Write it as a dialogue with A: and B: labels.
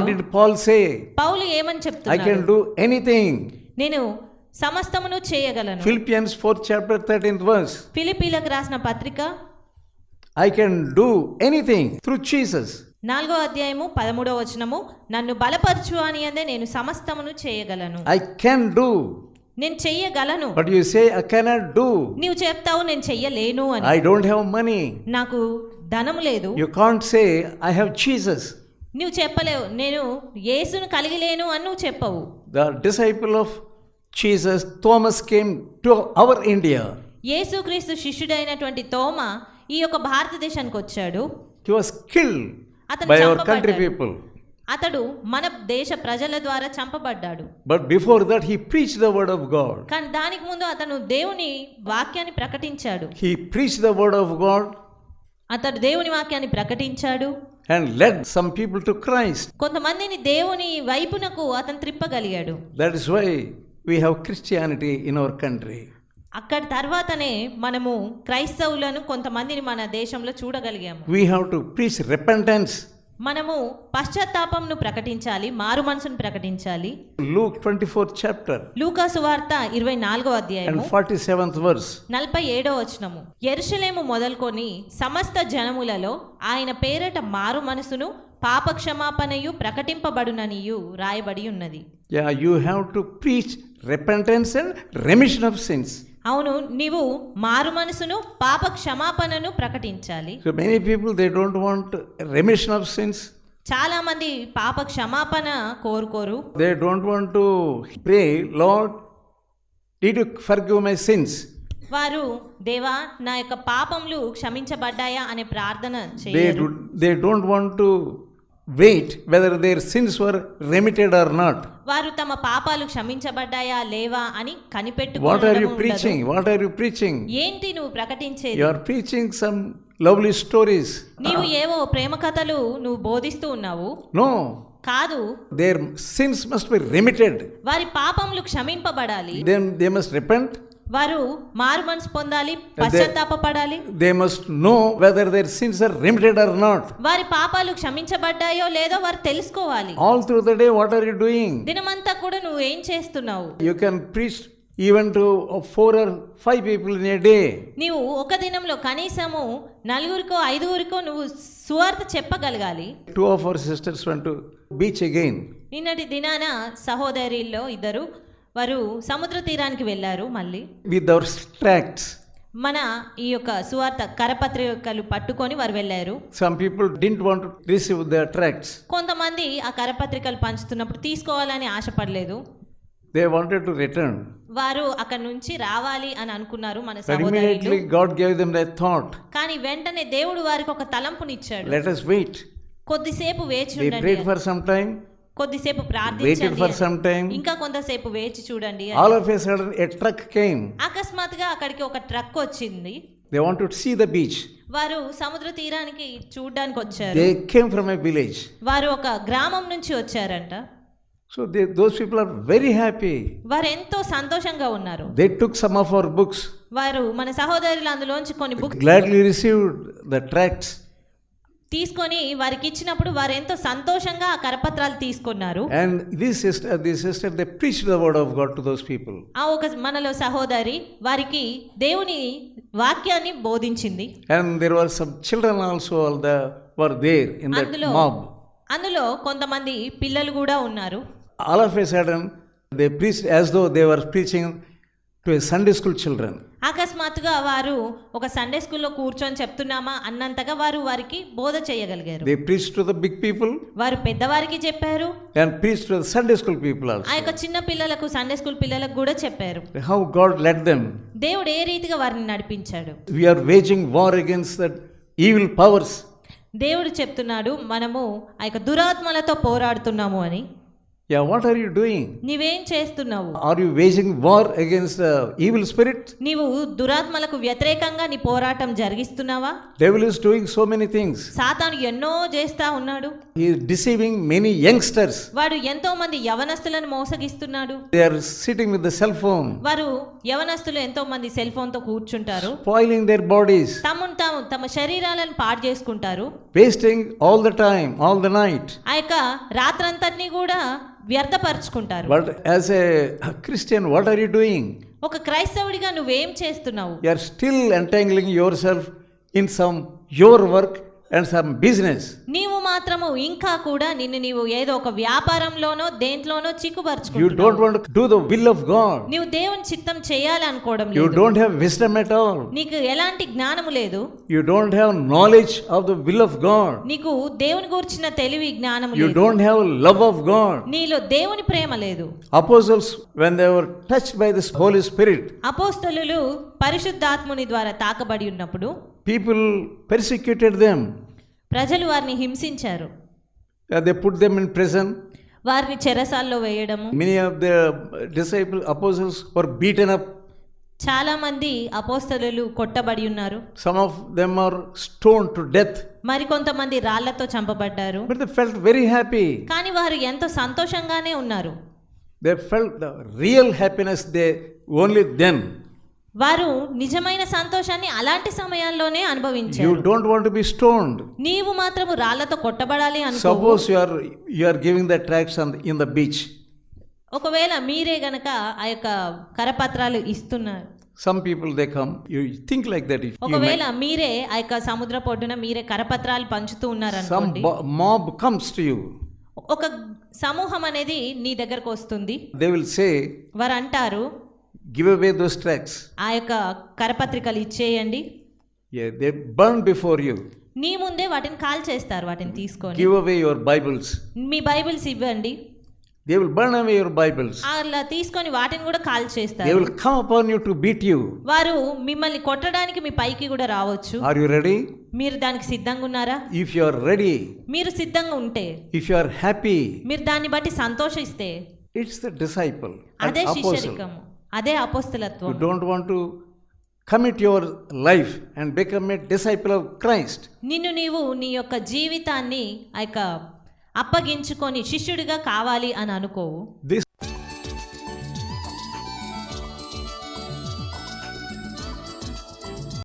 A: What did Paul say?
B: పౌలు ఏమని
A: I
B: చెప్తున్నాడు
A: can do anything.
B: నేను సమస్తమును చేయగలను
A: Philippians 4 chapter 13th verse.
B: ఫిలిపీలకు రాసిన పత్రిక
A: I can do anything through Jesus.
B: నాలుగో అధ్యాయము పదమూడవ వచనము నన్ను బలపరచు అని అందే నేను సమస్తమును చేయగలను
A: I can do.
B: నేను చెయ్యగలను
A: But you say I cannot do.
B: నీవు చెప్తావు నేను చెయ్యలేను అని
A: I don't have money.
B: నాకు ధనము లేదు
A: You can't say I have Jesus.
B: నువ్వు చెప్పలేవు నేను యేసును కలిగి లేను అని నువ్వు చెప్పవు
A: The disciple of Jesus, Thomas, came to our India.
B: యేసుక్రీస్తు శిష్యుడైనటువంటి తోమ ఈ యొక్క భారతదేశానికి వచ్చాడు
A: killed
B: అతను
A: by our country
B: చంపబడ్డాడు.
A: people.
B: అతడు మన దేశ ప్రజల ద్వారా చంపబడ్డాడు
A: But before that, he preached the word of God.
B: కానీ దానికి ముందు అతను దేవుని వాక్యాన్ని ప్రకటించాడు
A: He preached the word of God
B: అతడు దేవుని వాక్యాన్ని ప్రకటించాడు
A: and led some people to Christ.
B: కొంతమందిని దేవుని వైపునకు అతను త్రిప్పగలిగాడు
A: That is why we have Christianity in our country.
B: అక్కడి తర్వాతనే మనము క్రైస్తవులను కొంతమందిని మన దేశంలో చూడగలిగాము
A: We have to preach repentance.
B: మనము పశ్చాత్తాపంను ప్రకటించాలి మారు మనసును ప్రకటించాలి
A: Luke 24th chapter
B: లూకాసు వార్త ఇరవై నాలుగో అధ్యాయము
A: and 47th verse.
B: నలభై ఏడో వచనము ఎరుషలేము మొదలుకొని సమస్త జనములలో ఆయన పేరట మారు మనసును పాప క్షమాపణయు ప్రకటింపబడుననియు రాయబడి ఉన్నది
A: Yeah, you have to preach repentance and remission of sins.
B: అవును నీవు మారు మనసును పాప క్షమాపణను ప్రకటించాలి.
A: So many people they don't want remission of sins
B: చాలా మంది పాప క్షమాపణ కోరుకోరు.
A: They don't want to pray Lord did you forgive my sins
B: వారు దేవా నా యొక్క పాపములు క్షమించబడ్డాయా? అనే ప్రార్థన చేయరు.
A: They don't want to wait whether their sins were remitted or not.
B: వారు తమ పాపాలు క్షమించబడ్డాయా లేవా అని
A: What are
B: కనిపెట్టుకోవడం
A: you preaching? What are you preaching?
B: ఏంటి నువ్వు ప్రకటించేది
A: You are preaching some lovely stories.
B: నీవు ఏవో ప్రేమ కథలు నువ్వు బోధిస్తూ ఉన్నావు
A: No,
B: కాదు
A: their sins must be remitted.
B: వారి పాపములు క్షమింపబడాలి
A: Then they must repent.
B: వారు మారు మనసు పొందాలి పశ్చాత్తాపడాలి
A: They must know whether their sins are remitted or not.
B: వారి పాపాలు క్షమించబడ్డాయో లేదో వారు తెలుసుకోవాలి
A: All through the day, what are you doing?
B: దినమంతా కూడా నువ్వు ఏం చేస్తున్నావు
A: can preach even to uh, four or five people in a day.
B: నీవు ఒక దినంలో కనీసము నలుగురికో ఐదుగురికో నువ్వు సువార్త చెప్పగలగాలి
A: Two of our sisters went to beach again.
B: నిన్నటి దినాన సహోదరిలో ఇద్దరు వారు సముద్ర తీరానికి వెళ్ళారు మళ్ళీ
A: our tracts.
B: మన ఈ యొక్క సువార్త కరపత్రికలు పట్టుకొని వారు వెళ్ళారు
A: people didn't want to receive their tracts.
B: కొంతమంది ఆ కరపత్రికలు పంచుతున్నప్పుడు తీసుకోవాలని ఆశపడలేదు
A: They wanted to return.
B: వారు అక్కడ నుంచి రావాలి అని అనుకున్నారు మన సహోదరులు
A: God gave them that thought.
B: కానీ వెంటనే దేవుడు వారికి ఒక తలంపునిచ్చాడు
A: Let us wait.
B: కొద్దిసేపు వేచి
A: They
B: ఉండండి
A: prayed for some time,
B: కొద్దిసేపు
A: for
B: అని.
A: some time.
B: ఇంకా కొంతసేపు వేచి చూడండి.
A: All of a sudden, a truck came.
B: అకస్మాత్తుగా అక్కడికి ఒక ట్రక్ వచ్చింది
A: They wanted to see the beach.
B: వారు సముద్ర తీరానికి చూడడానికి వచ్చారు
A: They came from a village.
B: వారు ఒక గ్రామం నుంచి వచ్చారంట
A: So they, those people are very happy.
B: వారు ఎంతో సంతోషంగా ఉన్నారు
A: They took some of our books,
B: వారు మన సహోదరులు అందులోంచి కొన్ని book
A: gladly received the tracts,
B: తీసుకొని వారికి ఇచ్చినప్పుడు వారు ఎంతో సంతోషంగా ఆ కరపత్రాలు తీసుకున్నారు.
A: And this sister this sister they preach the word of God to people
B: ఆ ఒక మనలో సహోదరి వారికి దేవుని వాక్యాన్ని బోధించింది.
A: And there were some children also all the were there in
B: అందులో కొంతమంది పిల్లలు కూడా ఉన్నారు.
A: All of a sudden they preach as though they were preaching to school children
B: అకస్మాత్తుగా వారు ఒక సండే స్కూల్లో కూర్చొని చెప్తున్నామా అన్నంతగా వారు వారికి బోధ చేయగలిగారు
A: They preached to the big people
B: వారు పెద్దవారికి చెప్పారు
A: and preached to the Sunday school people
B: ఆ
A: also.
B: యొక్క చిన్న పిల్లలకు సండే స్కూల్ పిల్లలకు కూడా చెప్పారు
A: How God led them.
B: దేవుడు ఏ రీతిగా వారిని నడిపించాడు
A: We are waging war against that evil powers.
B: దేవుడు చెప్తున్నాడు మనము ఆ యొక్క దురాత్మలతో పోరాడుతున్నాము అని
A: Yeah, what are you doing?
B: నీవేం చేస్తున్నావు
A: Are you waging war against the evil spirit?
B: నీవు దురాత్మలకు వ్యతిరేకంగా నీ పోరాటం జరిగిస్తున్నావా
A: Devil is doing so many things.
B: సాతాను ఎన్నో చేస్తా ఉన్నాడు
A: He is deceiving many youngsters.
B: వాడు ఎంతో మంది యవనస్తులను మోసగిస్తున్నాడు
A: They are sitting with the cell phone,
B: వారు యవనస్తులు ఎంతో మంది సెల్ ఫోన్తో కూర్చుంటారు.
A: స్పాయిలింగ్ దేర్ బాడీస్
B: తమ తమ తమ శరీరాలను పాడు చేసుకుంటారు.
A: Wasting all the time all the night
B: ఆ యొక్క రాత్రంతటిని కూడా వ్యర్థపరుచుకుంటారు.
A: But as a Christian what are you doing
B: ఒక క్రైస్తవుడిగా నువ్వు ఏం చేస్తున్నావు?
A: You are still entangling yourself in some your work and some business
B: నీవు మాత్రము ఇంకా కూడా నిన్ను నీవు ఏదో ఒక వ్యాపారంలోనో దేంట్లోనో
A: చిక్కుపరచుకుంటు
B: you
A: don't want to the will of God
B: నీవు దేవుని చిత్తం చేయాలనుకోవడం లేదు.
A: డోంట్ హావ్ విస్డమ్
B: నీకు ఎలాంటి జ్ఞానము లేదు.
A: You don't have knowledge of the will of God
B: నీకు దేవుని గురించిన తెలివి
A: జ్ఞానం
B: లేదు.
A: Don't have love of God
B: నీలో దేవుని ప్రేమ లేదు.
A: Apostles when were touch by this Holy Spirit
B: అపోస్తలులు పరిశుద్ధాత్ముని ద్వారా తాకబడి ఉన్నప్పుడు
A: పీపుల్ పెర్సిక్యూటెడ్ దెమ్
B: ప్రజలు వారిని హింసించారు.
A: They put them in prison
B: వారిని చెరసాల్లో వేయడం
A: many of the disciple apostles were beaten up
B: చాలా మంది అపోస్తలు కొట్టబడి ఉన్నారు.
A: Some of them are stone to death
B: మరి కొంతమంది రాళ్ళతో
A: చంపబడ్డారు. బట్ దే వెరీ హ్యాపీ
B: కానీ వారు ఎంతో సంతోషంగానే ఉన్నారు.
A: They felt real happiness they only then
B: వారు నిజమైన సంతోషాన్ని అలాంటి సమయాల్లోనే అనుభవించారు
A: don't want to be stoned.
B: నీవు మాత్రము రాళ్ళతో కొట్టబడాలి అనుకో
A: you are you are giving the tracts on the, in the beach.
B: ఒకవేళ మీరే గనక ఆ యొక్క కరపత్రాలు ఇస్తున్నారు
A: Some people they come. You think like that. If you
B: ఒకవేళ మీరే ఆ యొక్క సముద్ర పొడ్డున మీరే కరపత్రాలు పంచుతూ
A: some
B: ఉన్నారనుకోండి
A: bo- mob comes to you,
B: ఒక సమూహం అనేది నీ దగ్గరకు వస్తుంది
A: they will say,
B: వారు అంటారు
A: "Give away those tracts."
B: ఆ యొక్క కరపత్రికలు ఇచ్చేయండి
A: Yeah, they burn before you.
B: నీ ముందే వాటిని కాల్ చేస్తారు వాటిని తీసుకొని
A: Give away your Bibles.
B: మీ బైబిల్స్ ఇవ్వండి
A: They will burn away your Bibles.
B: అలా తీసుకొని వాటిని కూడా కాల్
A: They
B: చేస్తారు
A: will come upon you to beat you.
B: వారు మిమ్మల్ని కొట్టడానికి మీ పైకి కూడా రావచ్చు
A: Are you ready?
B: మీరు దానికి సిద్ధంగా ఉన్నారా
A: If you are ready,
B: మీరు సిద్ధంగా ఉంటే
A: if you are happy,
B: మీరు దాన్ని బట్టి సంతోషిస్తే
A: it's the disciple and
B: అదే. శిష్యరికము అదే అపోస్తలత్వం.
A: You don't want to commit your life and become a disciple of Christ
B: నిన్ను నీవు నీ యొక్క జీవితాన్ని ఆయొక్క అప్పగించుకొని శిష్యుడిగా కావాలి అని అనుకోవు.
A: దిస్